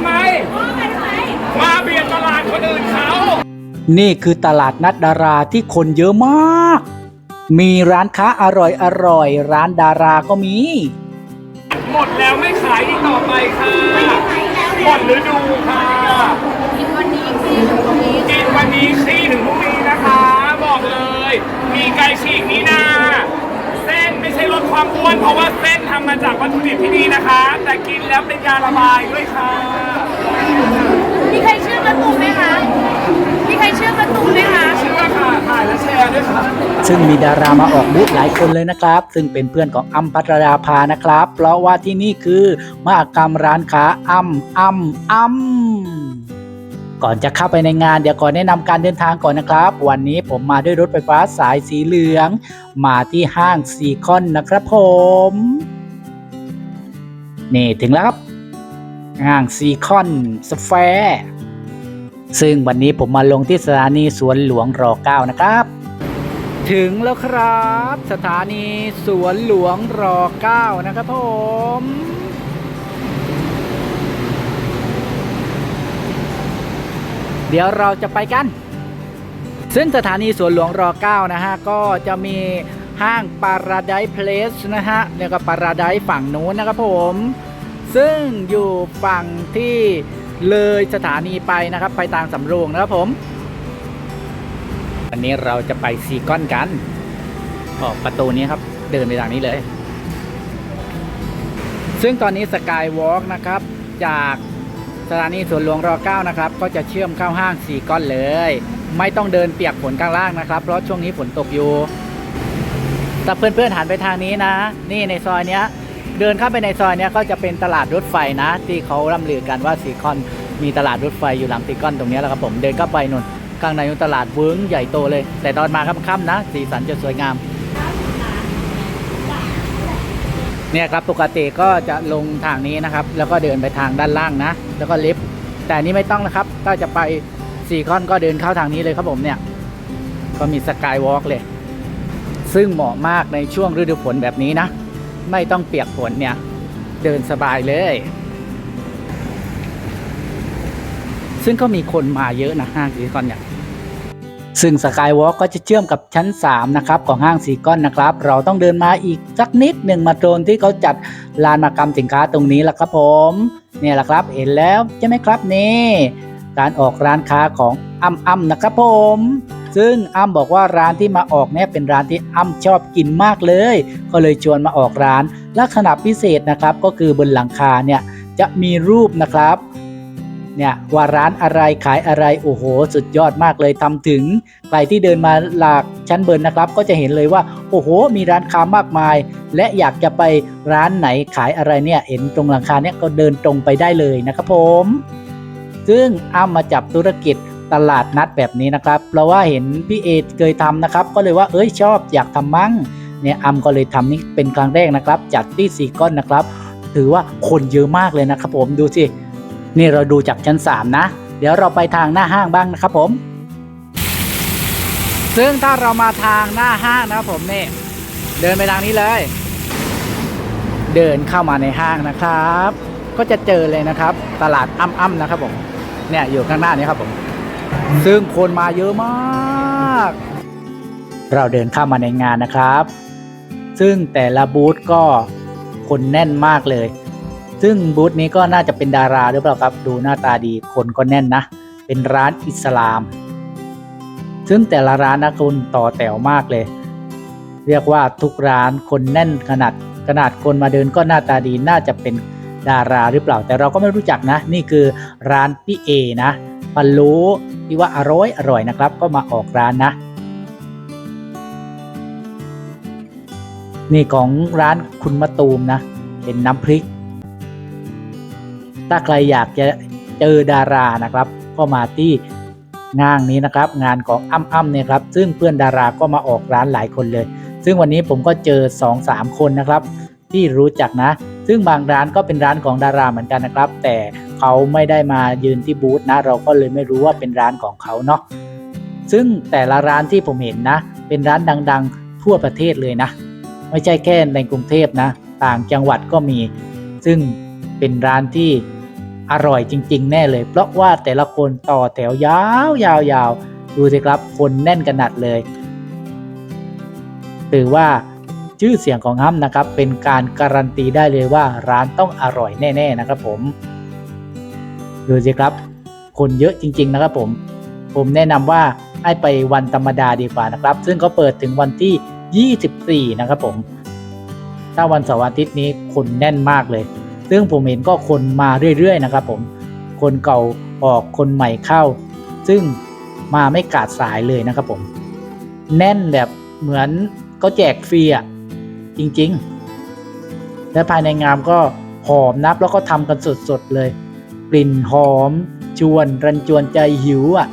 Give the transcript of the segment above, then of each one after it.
ำไม มาเบียดตลาดคนอื่นเขา นี่คือตลาดนัดดาราที่คนเยอะมาก มีร้านค้าอร่อยอร่อยๆร้านดาราก็มี หมดแล้วไม่ขายอีกต่อไปค่ะหมดฤดูค่ะ กินวันนี้ขี้ถึงพรุ่งนี้นะคะบอกเลย มีไก่ฉีกนี่นา เส้นไม่ใช่ลด ความอ้วนเพราะว่าเส้นทำมาจากวัตถุดิบที่ดีนะคะ แต่กินแล้วเป็นยาระบายด้วยค่ะ มีใครเชื่อประตูมไหมคะ มีใครเชื่อประตูมไหมคะ เชื่อค่ะถ่ายและแชร์ด้วยค่ะ ซึ่งมีดารามาออกบูธหลายคนเลยนะครับ ซึ่งเป็นเพื่อนของอัมพัตราภานะครับ เพราะว่าที่นี่คือมหกรรมร้านค้าอัมอัมอัม ก่อนจะเข้าไปในงานเดี๋ยวก่อนแนะนำการเดินทางก่อนนะครับ วันนี้ผมมาด้วยรถไฟฟ้าสายสีเหลือง มาที่ห้างซีคอนนะครับผมนี่ถึงแล้วครับห้างซีคอนสแฟร์ซึ่งวันนี้ผมมาลงที่สถานีสวนหลวงร9นะครับ ถึงแล้วครับ สถานีสวนหลวงร9นะครับผม เดี๋ยวเราจะไปกัน ซึ่งสถานีสวนหลวงร9นะฮะ ก็จะมีห้างปาราไดเพลสนะฮะแล้วก็ปาราไดฝั่งนู้นนะครับผม ซึ่งอยู่ฝั่งที่เลยสถานีไปนะครับ ไปทางสำโรงนะครับผมวันนี้เราจะไปซีก้อนกันออกประตูนี้ครับ เดินไปทางนี้เลย ซึ่งตอนนี้สกายวอล์กนะครับ จาก สถานีสวนหลวงร9นะครับ ก็จะเชื่อมเข้าห้างซีก้อนเลย ไม่ต้องเดินเปียกฝนข้างล่างนะครับ เพราะช่วงนี้ฝนตกอยู่ถ้าเพื่อนๆหันไปทางนี้นะ นี่ในซอยเนี้ย เดินเข้าไปในซอยเนี้ยก็จะเป็นตลาดรถไฟนะ ที่เขาร่ำลือกันว่าซีคอนมีตลาดรถไฟอยู่หลังซีคอนตรงนี้แหละครับผมเดินเข้าไปนู่นข้างในนู่นตลาดเวิ้งใหญ่โตเลย แต่ตอนมาค่ำๆนะ สีสันจะสวยงาม เนี่ยครับปกติก็จะลงทางนี้นะครับ แล้วก็เดินไปทางด้านล่างนะ แล้วก็ลิฟต์แต่นนี้ไม่ต้องนะครับถ้าจะไปซีคอนก็เดินเข้าทางนี้เลยครับผมเนี่ย ก็มีสกายวอล์กเลย ซึ่งเหมาะมากในช่วงฤดูฝนแบบนี้นะ ไม่ต้องเปียกฝนเนี่ย เดินสบายเลย ซึ่งก็มีคนมาเยอะนะห้างซีคอนเนี่ย ซึ่งสกายวอล์กก็จะเชื่อมกับชั้น 3 นะครับ ของห้างซีคอนนะครับ เราต้องเดินมาอีกสักนิดหนึ่งมาโดนที่เขาจัดลานมากรรมสินค้าตรงนี้แหละครับผม เนี่ยแหละครับเห็นแล้วใช่ไหมครับนี่การออกร้านค้าของอ้ำอ้ำนะครับผม ซึ่งอ้ำบอกว่าร้านที่มาออกเนี่ยเป็นร้านที่อ้ำชอบกินมากเลย ก็เลยชวนมาออกร้าน ลักษณะพิเศษนะครับก็คือบนหลังคาเนี่ยจะมีรูปนะครับ เนี่ยว่าร้านอะไรขายอะไรโอ้โห สุดยอดมากเลยทำถึงใครที่เดินมาหลากชั้นเบิร์นนะครับ ก็จะเห็นเลยว่าโอ้โห มีร้านค้ามากมาย และอยากจะไปร้านไหนขายอะไรเนี่ยเห็นตรงหลังคาเนี่ยก็เดินตรงไปได้เลยนะครับผม ซึ่งอ้ำมาจับธุรกิจตลาดนัดแบบนี้นะครับเพราะว่าเห็นพี่เอเคยทำนะครับ ก็เลยว่าเอ้ยชอบอยากทำมั่งเนี่ยอ้ำก็เลยทำนี่เป็นครั้งแรกนะครับ จัดที่ซีก้อนนะครับ ถือว่าคนเยอะมากเลยนะครับผมดูสิ นี่เราดูจากชั้น 3 นะ เดี๋ยวเราไปทางหน้าห้างบ้างนะครับผม ซึ่งถ้าเรามาทางหน้าห้างนะครับผมนี่เดินไปทางนี้เลย เดินเข้ามาในห้างนะครับ ก็จะเจอเลยนะครับ ตลาดอ้ำๆนะครับผมเนี่ยอยู่ข้างหน้านี้ครับผม ซึ่งคนมาเยอะมาก เราเดินเข้ามาในงานนะครับ ซึ่งแต่ละบูธก็คนแน่นมากเลย ซึ่งบูธนี้ก็น่าจะเป็นดาราหรือเปล่าครับ ดูหน้าตาดีคนก็แน่นนะ เป็นร้านอิสลาม ซึ่งแต่ละร้านนะคุณต่อแถวมากเลย เรียกว่าทุกร้านคนแน่นขนาดขนาดคนมาเดินก็หน้าตาดีน่าจะเป็นดาราหรือเปล่า แต่เราก็ไม่รู้จักนะ นี่คือร้านพี่เอนะปันรู้ที่ว่าอร่อยอร่อยนะครับ ก็มาออกร้านนะ นี่ของร้านคุณมะตูมนะ เป็นน้ำพริก ถ้าใครอยากจะเจอดารานะครับ ก็มาที่งานนี้นะครับ งานของอ้ำอ้ำเนี่ยครับ ซึ่งเพื่อนดาราก็มาออกร้านหลายคนเลย ซึ่งวันนี้ผมก็เจอ 2-3 คนนะครับ ที่รู้จักนะ ซึ่งบางร้านก็เป็นร้านของดาราเหมือนกันนะครับ แต่เขาไม่ได้มายืนที่บูธนะ เราก็เลยไม่รู้ว่าเป็นร้านของเขาเนาะซึ่งแต่ละร้านที่ผมเห็นนะ เป็นร้านดัง ๆ ทั่วประเทศเลยนะ ไม่ใช่แค่ในกรุงเทพนะ ต่างจังหวัดก็มี ซึ่งเป็นร้านที่ อร่อยจริง ๆ แน่เลย เพราะว่าแต่ละคนต่อแถวยาวยาวยาวดูสิครับคนแน่นขนาดเลยถือว่าชื่อเสียงของฮัมนะครับ เป็นการการันตีได้เลยว่าร้านต้องอร่อยแน่ ๆนะครับผมดูสิครับ คนเยอะจริง ๆ นะครับผม ผมแนะนำว่าให้ไปวันธรรมดาดีกว่านะครับ ซึ่งเขาเปิดถึงวันที่ 24 นะครับผม ถ้าวันเสาร์อาทิตย์นี้คนแน่นมากเลย ซึ่งผมเห็นก็คนมาเรื่อย ๆ นะครับผมคนเก่าออกคนใหม่เข้า ซึ่งมาไม่ขาดสายเลยนะครับผม แน่นแบบเหมือนก็แจกฟรีอะจริงๆ และภายในงานก็หอมนับแล้วก็ทำกันสดๆเลย กลิ่นหอม ชวนรันจวนใจหิวอะ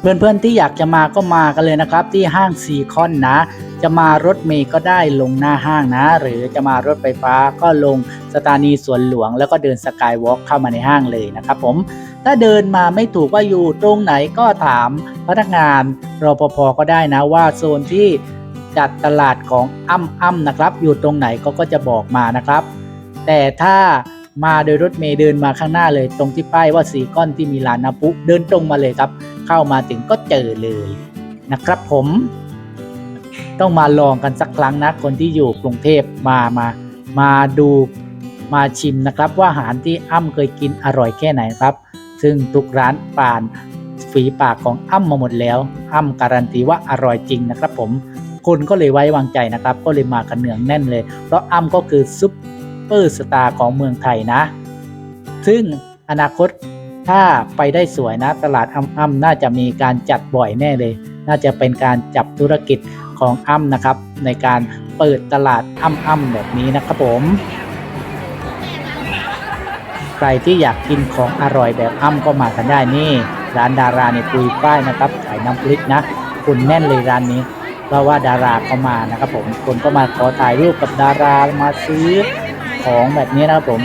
เพื่อนๆที่อยากจะมาก็มากันเลยนะครับ ที่ห้างซีคอนนะ จะมารถเมย์ก็ได้ลงหน้าห้างนะ หรือจะมารถไฟฟ้าก็ลงสถานีสวนหลวง แล้วก็เดินสกายวอล์กเข้ามาในห้างเลยนะครับผม ถ้าเดินมาไม่ถูกว่าอยู่ตรงไหนก็ถามพนักงานรปภก็ได้นะว่าโซนที่จัดตลาดของอ้ำอ้ำนะครับ อยู่ตรงไหนก็ก็จะบอกมานะครับ แต่ถ้ามาโดยรถเมย์เดินมาข้างหน้าเลย ตรงที่ป้ายว่าสีก้อนที่มีลานน้ำพุเดินตรงมาเลยครับ เข้ามาถึงก็เจอเลยนะครับผม ต้องมาลองกันสักครั้งนะ คนที่อยู่กรุงเทพมามามาดูมาชิมนะครับ ว่าอาหารที่อ้ำเคยกินอร่อยแค่ไหนครับ ซึ่งทุกร้านป่านฝีปากของอ้ำมาหมดแล้ว อ้ำการันตีว่าอร่อยจริงนะครับ ผมคนก็เลยไว้วางใจนะครับ ก็เลยมากันเนืองแน่นเลย เพราะอ้ำก็คือซุปเปอร์สตาร์ของเมืองไทยนะ ซึ่งอนาคตถ้าไปได้สวยนะ ตลาดอ้ำอ้ำน่าจะมีการจัดบ่อยแน่เลย น่าจะเป็นการจับธุรกิจ ของอ้ำนะครับ ในการเปิดตลาดอ้ำอ้ำแบบนี้นะครับผม ใครที่อยากกินของอร่อยแบบอ้ำก็มากันได้นี่ ร้านดาราในปุยป้ายนะครับขายน้ำพริกนะคุณแน่นเลยร้านนี้เพราะว่าดาราเขามานะครับผมคนก็มาขอถ่ายรูปกับดารามาซื้อของแบบนี้นะครับผม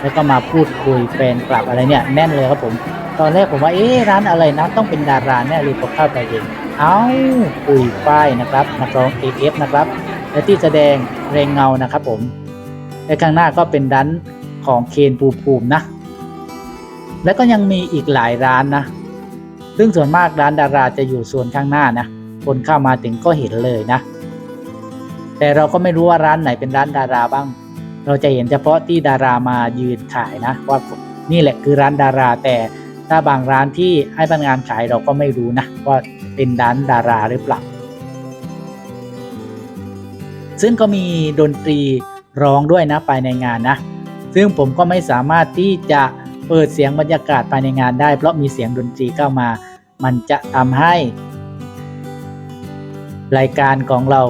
แล้วก็มาพูดคุยแฟนกลับอะไรเนี่ยแน่นเลยครับผม ตอนแรกผมว่าเอ๊ะร้านอะไรนะต้องเป็นดาราแน่เลยพอเข้าไปเอง เอ้าปุยป้ายนะครับนักร้อง AF นะครับ และที่แสดงเรงเงานะครับผม และข้างหน้าก็เป็นร้านของเคนภูภูมินะ แล้วก็ยังมีอีกหลายร้านนะ ซึ่งส่วนมากร้านดาราจะอยู่ส่วนข้างหน้านะ คนเข้ามาถึงก็เห็นเลยนะ แต่เราก็ไม่รู้ว่าร้านไหนเป็นร้านดาราบ้าง เราจะเห็นเฉพาะที่ดารามายืนขายนะว่านี่แหละคือร้านดาราแต่ถ้าบางร้านที่ให้พนักงานขายเราก็ไม่รู้นะว่า เป็นร้านดาราหรือเปล่า ซึ่งก็มีดนตรีร้องด้วยนะภายในงานนะ ซึ่งผมก็ไม่สามารถที่จะเปิดเสียงบรรยากาศภายในงานได้ เพราะมีเสียงดนตรีเข้ามา มันจะทำให้ รายการของเรา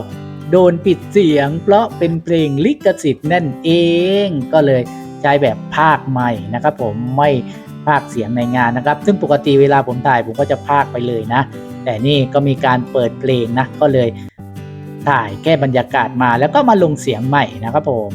โดนปิดเสียง เพราะเป็นเพลงลิขสิทธิ์นั่นเอง ก็เลยใช้แบบภาคใหม่นะครับ ผมไม่ภาคเสียงในงานนะครับ ซึ่งปกติเวลาผมถ่ายผมก็จะภาคไปเลยนะ แต่นี่ก็มีการเปิดเพลงนะก็เลยถ่ายแค่บรรยากาศมาแล้วก็มาลงเสียงใหม่นะครับผม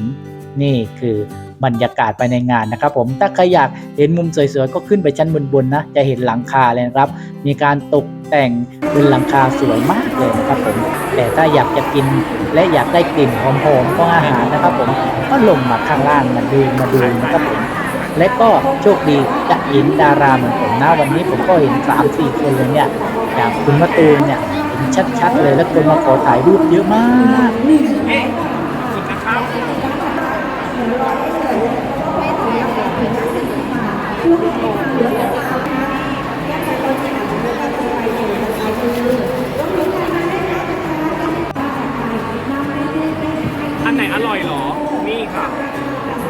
นี่คือบรรยากาศภายในงานนะครับผมถ้าใครอยากเห็นมุมสวยๆก็ขึ้นไปชั้นบนๆนะจะเห็นหลังคาเลยครับ มีการตกแต่งเป็นหลังคาสวยมากเลยนะครับผมแต่ถ้าอยากจะกินและอยากได้กลิ่นหอมๆของอาหารนะครับผมก็ลงมาข้างล่างมาดูมาดูนะครับผมและก็โชคดีจะเห็นดาราเหมือนผมนะวันนี้ผมก็เห็น3ามสี่คนเลยเนี่ย อย่างคุณมะตูมเนี่ยเห็นชัดๆเลยแล้วคนมาขอถ่ายรูปเยอะมากอันไหนอร่อยเหรอ นี่ค่ะ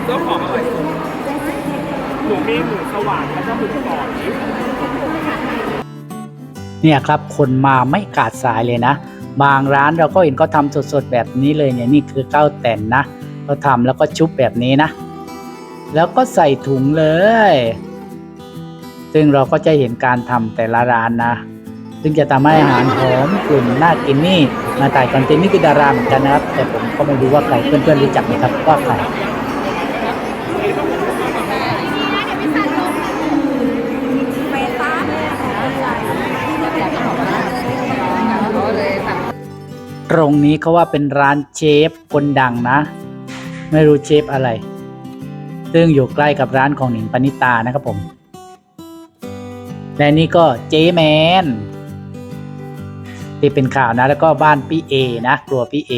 เจ้าของอร่อยสุดหนูมีหมูสว่างแล้วก็หมูกรอบ เนี่ยครับคนมาไม่ขาดสายเลยนะ บางร้านเราก็เห็นเขาทำสดๆแบบนี้เลยเนี่ยนี่คือข้าวแต่นนะเขาทำแล้วก็ชุบแบบนี้นะ แล้วก็ใส่ถุงเลย ซึ่งเราก็จะเห็นการทำแต่ละร้านนะ ซึ่งจะทำให้อาหารหอมกลุ่นน่ากินนี่มาถ่ายคอนเทนต์นี่คือดาราเหมือนกันนะครับ แต่ผมก็ไม่รู้ว่าใครเพื่อนๆรู้จักไหมครับว่าใคร ตรงนี้เขาว่าเป็นร้านเชฟคนดังนะ ไม่รู้เชฟอะไร ซึ่งอยู่ใกล้กับร้านของหนิงปณิตานะครับผม และนี่ก็เจแมนที่เป็นข่าวนะ แล้วก็บ้านพี่เอนะครัวพี่เอ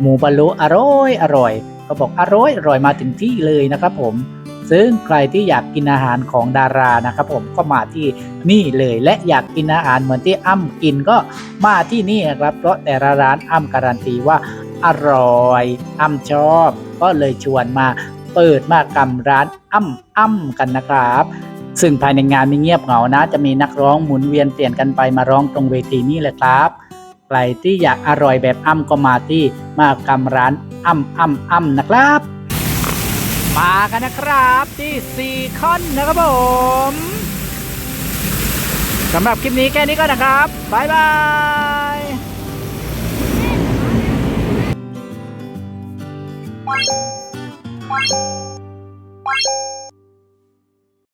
หมูบะโลุอร่อยอร่อยเขาบอกอร่อยอร่อยมาถึงที่เลยนะครับผม ซึ่งใครที่อยากกินอาหารของดารานะครับผมก็มาที่นี่เลยและอยากกินอาหารเหมือนที่อ้ำกินก็มาที่นี่นะครับเพราะแต่ละร้านอ้ำการันตีว่าอร่อย อ้ำชอบ ก็เลยชวนมาเปิดมากำร้านอ้ำอ้ำกันนะครับซึ่งภายในงานไม่เงียบเหงานะ จะมีนักร้องหมุนเวียนเปลี่ยนกันไปมาร้องตรงเวทีนี้เลยครับ ใครที่อยากอร่อยแบบอ้ำก็มาที่มากำร้านอ้ำอ้ำอ้ำนะครับ มากันนะครับที่ซีคอนนะครับผมสำหรับคลิปนี้แค่นี้ก็นะครับบ๊ายบาย